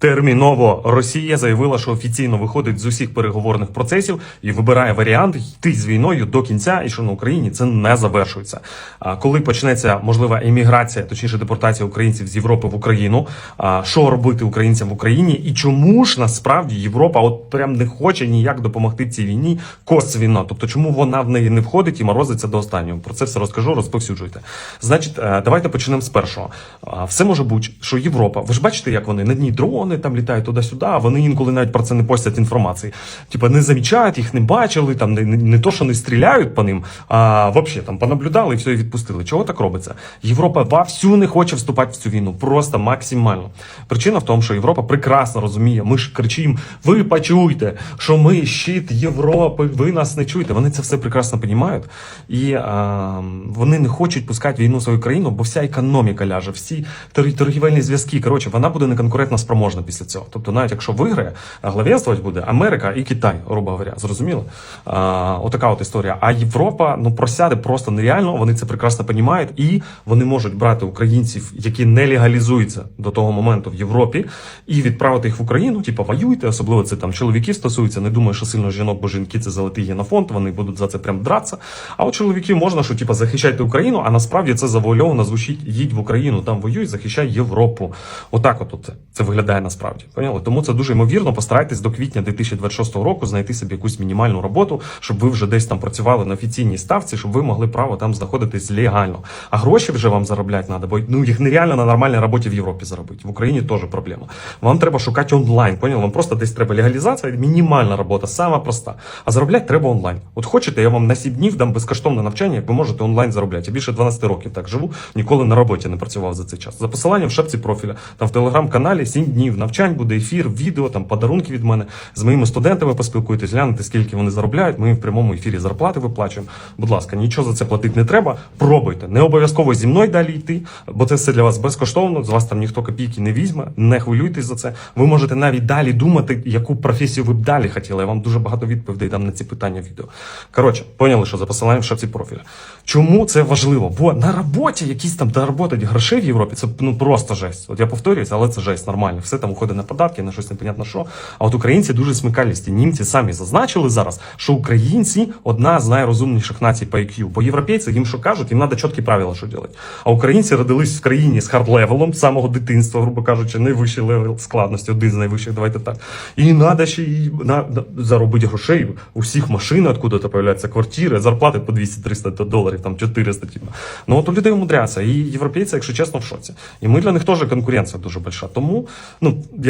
Терміново Росія заявила, що офіційно виходить з усіх переговорних процесів і вибирає варіант йти з війною до кінця, і що на Україні це не завершується. А коли почнеться можлива еміграція, точніше депортація українців з Європи в Україну, а що робити українцям в Україні, і чому ж насправді Європа от прям не хоче ніяк допомогти цій війні косвіно, тобто чому вона в неї не входить і морозиться до останнього. Про це все розкажу, розповсюджуйте. Значить, е, давайте почнемо з першого. Все може бути, що Європа, ви ж бачите, як вони на дні дрони там літають туди-сюди, а вони інколи навіть про це не постять інформації. Типа не замічають, їх не бачили, там не, не, не то, що не стріляють по ним, а взагалі там понаблюдали і все і відпустили. Чого так робиться? Європа вовсю не хоче вступати в цю війну, просто максимально. Причина в тому, що Європа прекрасно розуміє. Ми ж кричимо: ви почуйте, що ми щит Європи, ви нас не чуєте. Вони це все прекрасно розуміють. І а, вони не хочуть пускати війну в свою країну, бо вся економіка ляже, всі тор- торгівельні зв'язки. Коротше, вона буде неконкурентно спроможна після цього. Тобто, навіть якщо виграє, а главенствувати буде Америка і Китай, грубо говоря. Зрозуміло? А, отака от історія. А Європа ну просяде просто нереально. Вони це прекрасно розуміють, і вони можуть брати українців, які не легалізуються до того моменту в Європі, і відправити їх в Україну. Типу, воюйте, особливо це там чоловіків стосується. Не думаю, що сильно жінок, бо жінки це золотий генофонд. Вони будуть за це прям дратися. А от чоловіків можна, що типу, захищайте Україну, а насправді це завуальовано звучить їдь в Україну, там воюй, захищай Європу. Отак, от це, це виглядає насправді. Поняли? Тому це дуже ймовірно. Постарайтесь до квітня 2026 року знайти собі якусь мінімальну роботу, щоб ви вже десь там працювали на офіційній ставці, щоб ви могли право там знаходитись легально. А гроші вже вам заробляти треба, бо ну їх нереально на нормальній роботі в Європі заробити. В Україні теж проблема. Вам треба шукати онлайн. Поняли? Вам просто десь треба легалізація, мінімальна робота, сама проста. А заробляти треба онлайн. От хочете, я вам на 7 днів дам безкоштовне навчання, як ви можете онлайн заробляти. Я більше 12 років так живу, ніколи на роботі не працював за цей час. За посиланням в шапці профіля, там в телеграм-каналі 7 днів навчань буде ефір, відео, там подарунки від мене. З моїми студентами поспілкуйтесь, глянете, скільки вони заробляють. Ми в прямому ефірі зарплати виплачуємо. Будь ласка, нічого за це платити не треба. Пробуйте. Не обов'язково зі мною далі йти, бо це все для вас безкоштовно. З вас там ніхто копійки не візьме. Не хвилюйтесь за це. Ви можете навіть далі думати, яку професію ви б далі хотіли. Я вам дуже багато відповідей дам на ці питання в відео. Коротше, поняли, що за посиланням в шапці профіля. Чому це важливо? Бо на роботі якісь там доработать грошей в Європі, це ну просто жесть. От я повторююсь, але це жесть нормально. Все там уходить на податки, на щось непонятно що. А от українці дуже смикалісті. Німці самі зазначили зараз, що українці одна з найрозумніших націй по IQ. Бо європейці їм що кажуть, їм треба чіткі правила, що робити. А українці родились в країні з хард-левелом, з самого дитинства, грубо кажучи, найвищий левел складності, один з найвищих, давайте так. І треба ще й на, заробити грошей. У всіх машини, откуда-то появляються квартири, зарплати по 200-300 доларів, там 400, типу. Ну от у людей умудряться. І європейці, якщо чесно, в шоці. І ми для них теж конкуренція дуже большая. Тому, ну, Yeah.